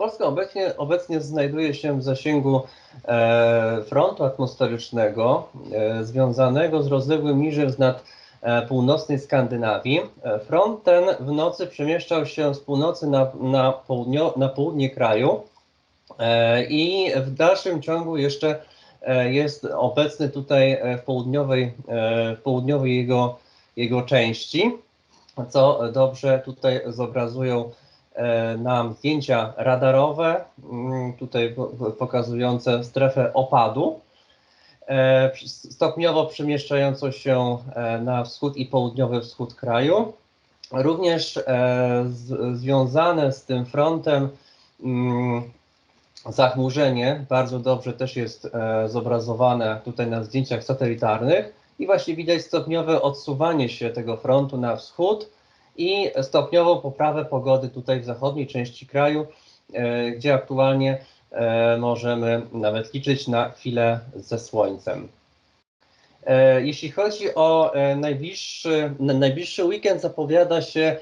Polska obecnie, obecnie znajduje się w zasięgu e, frontu atmosferycznego e, związanego z rozległym niżem nad e, północnej Skandynawii. E, Front ten w nocy przemieszczał się z północy na, na, południo, na południe kraju e, i w dalszym ciągu jeszcze e, jest obecny tutaj w południowej, w południowej jego, jego części, co dobrze tutaj zobrazują nam zdjęcia radarowe, mm, tutaj po- po- pokazujące strefę opadu, e, stopniowo przemieszczającą się e, na wschód i południowy wschód kraju. Również e, związane z tym frontem mm, zachmurzenie bardzo dobrze też jest e, zobrazowane tutaj na zdjęciach satelitarnych i właśnie widać stopniowe odsuwanie się tego frontu na wschód i stopniową poprawę pogody tutaj w zachodniej części kraju, e, gdzie aktualnie e, możemy nawet liczyć na chwilę ze słońcem. E, Jeśli chodzi o najbliższy, na- najbliższy weekend, zapowiada się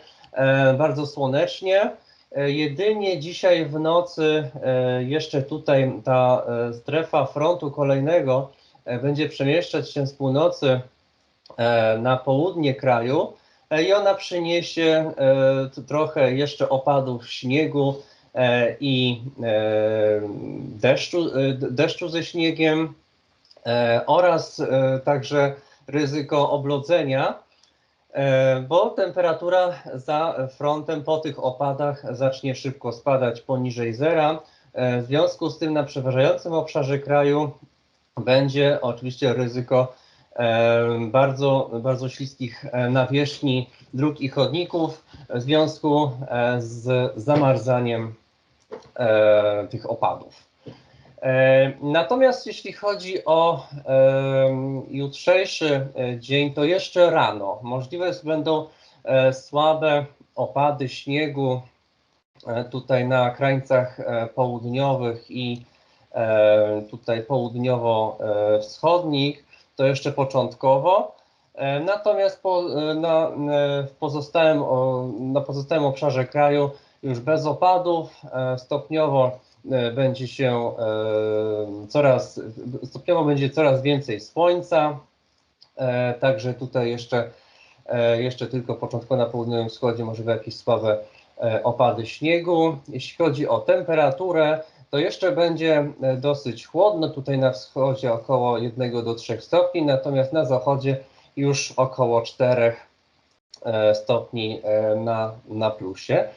bardzo słonecznie. Jedynie dzisiaj w nocy jeszcze tutaj ta strefa frontu kolejnego będzie przemieszczać się z północy na południe kraju i ona przyniesie e, trochę jeszcze opadów śniegu e, i e, deszczu, e, deszczu ze śniegiem e, oraz e, także ryzyko oblodzenia, e, bo temperatura za frontem po tych opadach zacznie szybko spadać poniżej zera. E, W związku z tym na przeważającym obszarze kraju będzie oczywiście ryzyko e, bardzo, bardzo śliskich e, nawierzchni dróg i chodników w związku e, z zamarzaniem e, tych opadów. Natomiast jeśli chodzi o jutrzejszy dzień, to jeszcze rano możliwe będą słabe opady śniegu tutaj na krańcach południowych i tutaj południowo-wschodnich, to jeszcze początkowo. E, Natomiast po, e, na, e, pozostałym, na pozostałym obszarze kraju już bez opadów, stopniowo będzie się coraz, stopniowo będzie coraz więcej słońca, także tutaj jeszcze, jeszcze tylko początkowo na południowym wschodzie możliwe jakieś słabe opady śniegu. Jeśli chodzi o temperaturę, to jeszcze będzie e, dosyć chłodno, tutaj na wschodzie około 1 do 3 stopni, natomiast na zachodzie już około 4 e, stopni e, na, na plusie.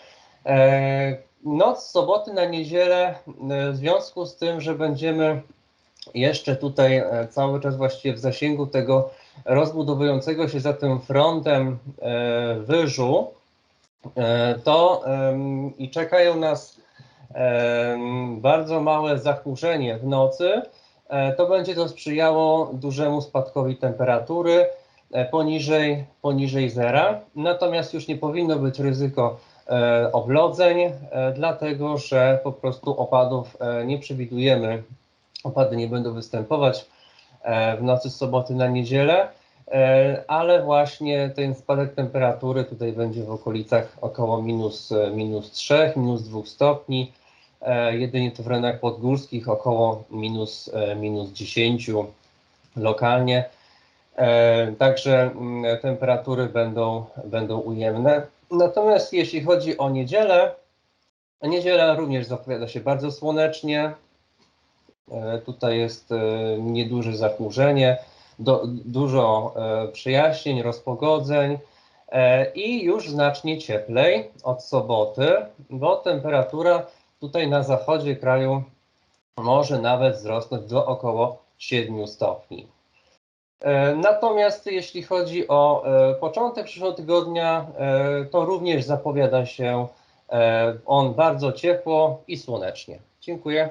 Noc soboty na niedzielę, w związku z tym, że będziemy jeszcze tutaj cały czas właściwie w zasięgu tego rozbudowującego się za tym frontem wyżu, to i czekają nas bardzo małe zachmurzenie w nocy, e, to będzie to sprzyjało dużemu spadkowi temperatury e, poniżej, poniżej zera. Natomiast już nie powinno być ryzyko e, oblodzeń, dlatego że po prostu opadów nie przewidujemy. Opady nie będą występować w nocy z soboty na niedzielę, ale właśnie ten spadek temperatury tutaj będzie w okolicach około minus, minus 3, minus 2 stopni. E, Jedynie to w rejonach podgórskich około minus, e, minus 10 lokalnie. E, Także mm, temperatury będą, będą ujemne. Natomiast jeśli chodzi o niedzielę, niedziela również zapowiada się bardzo słonecznie. Tutaj jest nieduże zachmurzenie, do, dużo przejaśnień, rozpogodzeń i już znacznie cieplej od soboty, bo temperatura tutaj na zachodzie kraju może nawet wzrosnąć do około 7 stopni. E, Natomiast jeśli chodzi o e, początek przyszłego tygodnia, e, to również zapowiada się on bardzo ciepło i słonecznie. Dziękuję.